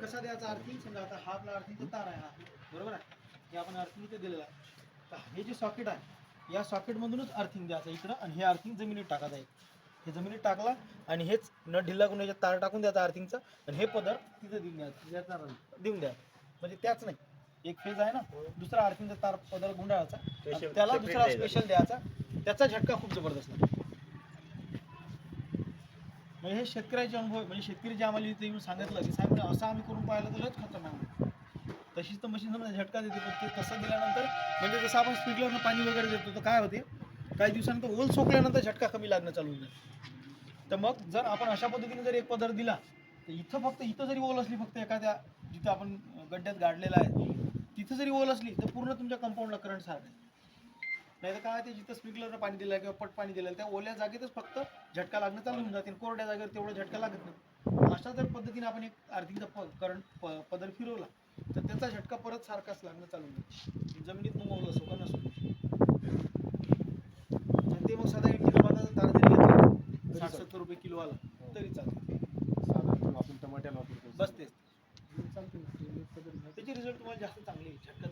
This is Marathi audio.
कसा द्यायचा अर्थिंग समजा आता हा आपला अर्थिंगचा तार आहे हा. बरोबर आहे? हे आपण अर्थिंग इथे दिलेला आहे. तर हे जे सॉकेट आहे या सॉकेटमधूनच अर्थिंग द्यायचं इकडं आणि हे अर्थिंग जमिनीत टाकायचं आहे. हे जमिनीत टाकला आणि हेच न ढिल्ला करून याच्यात तार टाकून द्यायचा अर्थिंगचा आणि हे पदर तिथे देऊन द्यायचं. या ताराला देऊन द्या. म्हणजे त्याच नाही. एक फेज आहे ना? दुसरा अर्थिंगचा तार पदर गुंडाळायचा. आणि त्याला दुसरा स्पेशल द्यायचा. त्याचा झटका खूप जबरदस्त लागतो म्हणजे हे शेतकऱ्याचे अनुभव म्हणजे शेतकरी जे आम्हाला इथे येऊन सांगितलं की साहेब असं आम्ही करून पाहिलं तर लच खतरनाक आहे. तशीच तर मशीन समजा झटका देते पण ते कसं दिल्यानंतर म्हणजे जसं आपण स्प्रिंकलरनं पाणी वगैरे देतो तर काय होते? काही दिवसानंतर ओल सोकल्यानंतर झटका कमी लागणं चालू होईल तर मग जर आपण अशा पद्धतीने जर एक पदर दिला तर इथं फक्त इथं जरी ओल असली फक्त एखाद्या जिथं आपण गड्ड्यात गाडलेला आहे तिथं जरी ओल असली तर पूर्ण तुमच्या कंपाऊंडला करंट सारखं नाही तर काय ते जिथं स्प्रिंकलरनं पाणी दिलं किंवा पट पाणी दिलं त्या ओल्या जागेतच फक्त झटका लागणं चालू होऊन जाते कोरड्या जागेवर तेवढा झटका लागत नाही. अशा जर पद्धतीने आपण एक आर्थिकचा करंट पदर फिरवला तर त्याचा झटका परत सारखाच लागणं चालू होईल जमिनीत मग ओलं असो का नसो. आणि ते मग साधा एक किलो बांधाचा तार जरी घेतला साठ सत्तर रुपये किलो आला तरी चालते साधारण आपण टमाट्याला वापरतो बस तेच. चालते त्याचे रिझल्ट तुम्हाला जास्त चांगले येईल. झटका